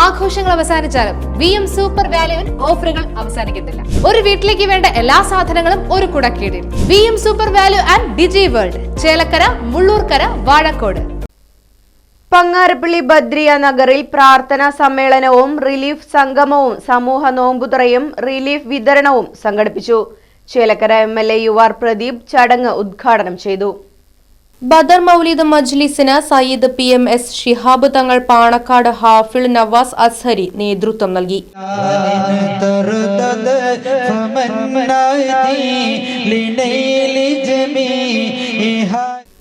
ആഘോഷങ്ങൾ അവസാനിച്ചാലും V M super വാല്യുവിൽ ഓഫറുകൾ അവസാനിക്കുന്നില്ല ഒരു വീട്ടിലേക്ക് വേണ്ട എല്ലാ സാധനങ്ങളും ഒരു കുടക്കീടിൽ. V M super value and Digi world Chelakkara Mullurkara Vazhakkode. Pangarappilly Badriya നഗറിൽ പ്രാർത്ഥനാ സമ്മേളനവും റിലീഫ് സംഗമവും സമൂഹ നോമ്പുതുറയും റിലീഫ് വിതരണവും സംഘടിപ്പിച്ചു. Chelakkara M L A U R Pradeep ചടങ്ങ് ഉദ്ഘാടനം ചെയ്തു. ബദർ മൗലീദ് മജ്ലിസിന് Sayyid P M S Shihab Thangal Panakkad Hafil Nawaz Azhari നേതൃത്വം നൽകി.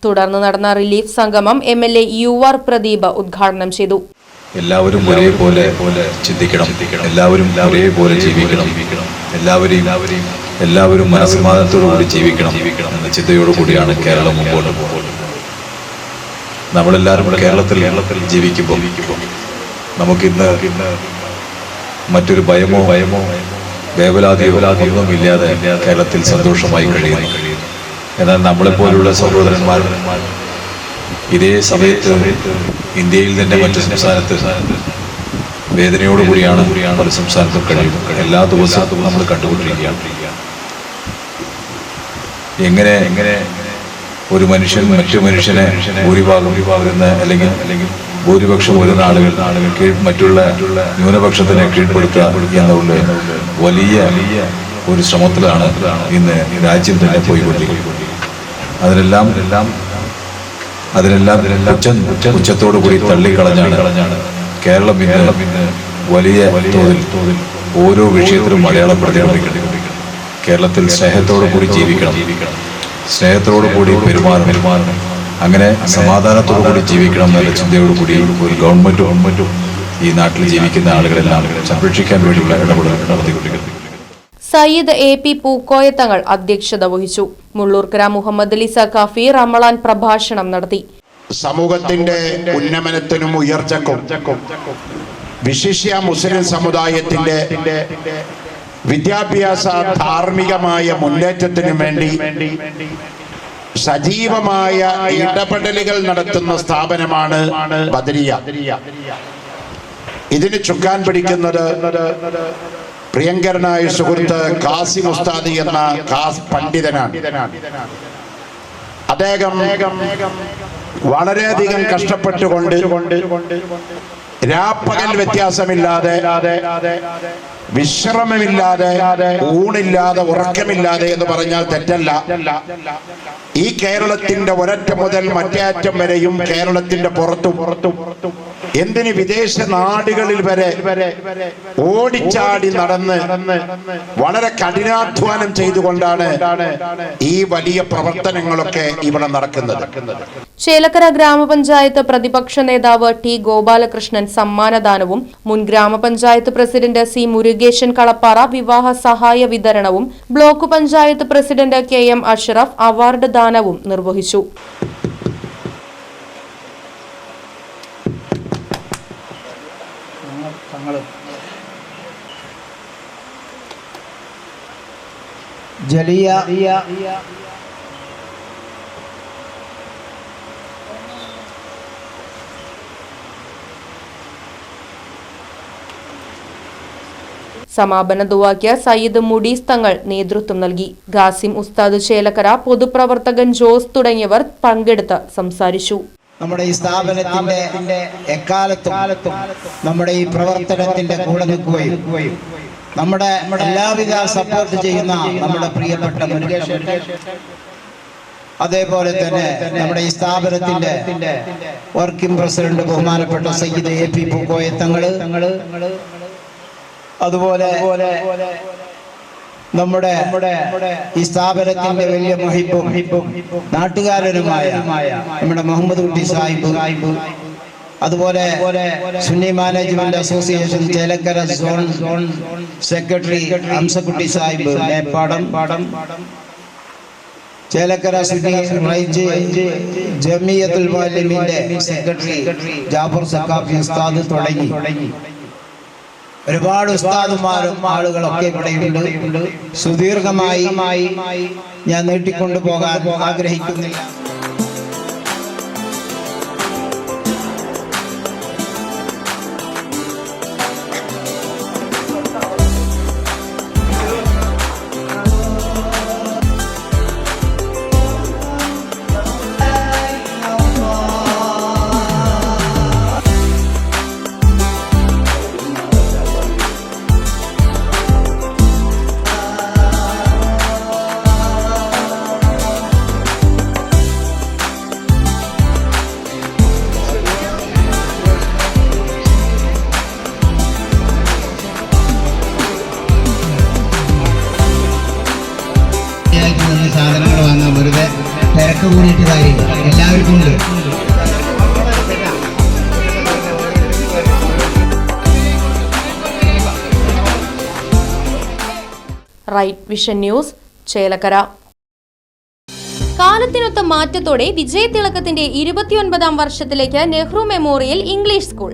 തുടർന്ന് നടന്ന റിലീഫ് സംഗമം M L A U R Pradeep ഉദ്ഘാടനം ചെയ്തു. എല്ലാവരും ഒരേപോലെ ചിന്തിക്കണം. എല്ലാവരും ഒരേപോലെ ജീവിക്കണം. എല്ലാവരെയും എല്ലാവരും മനസ്സമാധാനത്തോടു കൂടി ജീവിക്കണം ജീവിക്കണം എന്ന ചിന്തയോടു കൂടിയാണ് കേരളം മുമ്പോട്ട് പോകുന്നത്. നമ്മളെല്ലാവരും കേരളത്തിൽ കേരളത്തിൽ ജീവിക്കുമ്പോൾ നമുക്കിന്ന് ഇന്ന് മറ്റൊരു ഭയമോ ഭയമോ വേവലാതിയോ ഒന്നുമില്ലാതെ കേരളത്തിൽ സന്തോഷമായി കഴിയുന്നു. എന്നാൽ നമ്മളെപ്പോലുള്ള സഹോദരന്മാർ ഇതേ സമയത്ത് ഇന്ത്യയിൽ തന്നെ മറ്റു സംസ്ഥാനത്ത് വേദനയോടുകൂടിയാണ് ഒരു സംസ്ഥാനത്തും കഴിയുന്നത്. എല്ലാ ദിവസവും നമ്മൾ കണ്ടുകൊണ്ടിരിക്കുകയാണ്. എങ്ങനെ എങ്ങനെ ഒരു മനുഷ്യൻ മറ്റു മനുഷ്യനെ ഭൂരിഭാഗം വിഭാഗം അല്ലെങ്കിൽ അല്ലെങ്കിൽ ഭൂരിപക്ഷം വരുന്ന ആളുകൾ കീഴ് മറ്റുള്ള ന്യൂനപക്ഷത്തിനെ കീഴ്പ്പെടുത്തുക എന്നുള്ള വലിയ ഒരു ശ്രമത്തിലാണ് ഇന്ന് രാജ്യം തന്നെ പോയിക്കൊണ്ടിരിക്കുന്നത്. അതിനെല്ലാം എല്ലാം അതിനെല്ലാം ഉച്ച ഉച്ചത്തോടു കൂടി തള്ളിക്കളഞ്ഞാണ് കേരളം ഇന്ന് വലിയ തോതിൽ തോതിൽ ഓരോ വിഷയത്തിലും മലയാളം പ്രതികരണം കേരളത്തിൽ സ്നേഹത്തോടു കൂടി ജീവിക്കണം ജീവിക്കണം. സ്നേഹത്തോടു കൂടി പെരുമാറും പെരുമാറണം. അങ്ങനെ സമാധാനത്തോടു കൂടി ജീവിക്കണം എന്നുള്ള ചിന്തയോടു കൂടി ഒരു ഗവൺമെന്റ് ഗവൺമെന്റും ഈ നാട്ടിൽ ജീവിക്കുന്ന ആളുകളെല്ലാം സംരക്ഷിക്കാൻ വേണ്ടിയുള്ള ഇടപെടൽ നടത്തിക്കൊണ്ടിരിക്കുന്നു. സയ്യിദ് എ പി പൂക്കോയ തങ്ങൾ അധ്യക്ഷത വഹിച്ചു. മുള്ളൂർക്കര മുഹമ്മദ് അലി സഖാഫി റമളാൻ പ്രഭാഷണം നടത്തി. സമൂഹത്തിന്റെ ഉന്നമനത്തിനും ഉയർച്ചക്കും വിശിഷ്യ മുസ്ലിം സമുദായത്തിന്റെ വിദ്യാഭ്യാസ ധാർമ്മികമായ മുന്നേറ്റത്തിനു വേണ്ടി സജീവമായ ഇടപെടലുകൾ നടത്തുന്ന സ്ഥാപനമാണ് ബദരിയ. ഇതിന് ചുക്കാൻ പിടിക്കുന്നത് പ്രിയങ്കരനായ സുഹൃത്ത് കാസി മുസ്താദി എന്ന കാസ് പണ്ഡിതനാണ്. അദ്ദേഹം വളരെയധികം കഷ്ടപ്പെട്ടുകൊണ്ട് രാപ്പകൽ വ്യത്യാസമില്ലാതെ വിശ്രമമില്ലാതെ ഊണില്ലാതെ ഉറക്കമില്ലാതെ എന്ന് പറഞ്ഞാൽ തെറ്റല്ല. ഈ കേരളത്തിന്റെ ഒരറ്റം മുതൽ മറ്റേ അറ്റം വരെയും കേരളത്തിന്റെ പുറത്തും പുറത്തു എന്തിന് വിദേശ നാടുകളിൽ വരെ ഓടിച്ചാടി നടന്ന് വളരെ കഠിനാധ്വാനം ചെയ്തുകൊണ്ടാണ് ഈ വലിയ പ്രവർത്തനങ്ങളൊക്കെ ഇവിടെ നടക്കുന്നത്. ചേലക്കര ഗ്രാമപഞ്ചായത്ത് പ്രതിപക്ഷ നേതാവ് ടി ഗോപാലകൃഷ്ണൻ സമ്മാനദാനവും മുൻ ഗ്രാമപഞ്ചായത്ത് പ്രസിഡന്റ് സി മുരുകേശൻ കളപ്പാറ വിവാഹ സഹായ വിതരണവും block panchayat president K M Ashraf award ദാനവും നിർവഹിച്ചു. ജലിയ. സമാപന ദുവാക്യ സയ്യിദ് മുഡീസ് തങ്ങൾ നേതൃത്വം നൽകി. ഗാസിം ഉസ്താദ് ചേലക്കര പൊതുപ്രവർത്തകൻ ജോസ് തുടങ്ങിയവർ പങ്കെടുത്ത് സംസാരിച്ചു. നമ്മുടെ ഈ സ്ഥാപനത്തിന്റെ എക്കാലത്തും നമ്മുടെ ഈ പ്രവർത്തനത്തിന്റെ കൂടെ നിൽക്കുകയും നമ്മുടെ എല്ലാവിധ സപ്പോർട്ട് ചെയ്യുന്ന നമ്മുടെ പ്രിയപ്പെട്ട അതേപോലെ തന്നെ നമ്മുടെ ഈ സ്ഥാപനത്തിന്റെ വർക്കിംഗ് പ്രസിഡന്റ് ബഹുമാനപ്പെട്ട സയ്യിദ് എ പി പൂക്കോയ തങ്ങൾ അതുപോലെ നമ്മുടെ ഈ സ്ഥാപനത്തിന്റെ വലിയ മഹിപ്പും നാട്ടുകാരനുമായ നമ്മുടെ മുഹമ്മദ് കുട്ടി സാഹിബ് അതുപോലെ Sunni management association Chelakkara zone zone secretary Hamsakutty Sahib Meppadam പാടം ചേലക്കര സുന്നി ജമിയത്തുൽ സെക്രട്ടറി ജാഫർ സക്കാഫി ഉസ്താദ് തുടങ്ങി. ഒരുപാട് ഉസ്താദുമാരും ആളുകളൊക്കെ ഇവിടെയുണ്ട്. സുദീർഘമായി ഞാൻ നീട്ടിക്കൊണ്ടു പോകാൻ ആഗ്രഹിക്കുന്നില്ല. ഒക്കെ കൂടിയിട്ടതായിരിക്കും എല്ലാവർക്കും ഉണ്ട്. Right vision news Chelakkara. കാലത്തിനൊത്ത മാറ്റത്തോടെ വിജയതിളക്കത്തിന്റെ ഇരുപത്തിയൊൻപതാം വർഷത്തിലേക്ക് നെഹ്റു മെമ്മോറിയൽ ഇംഗ്ലീഷ് സ്കൂൾ.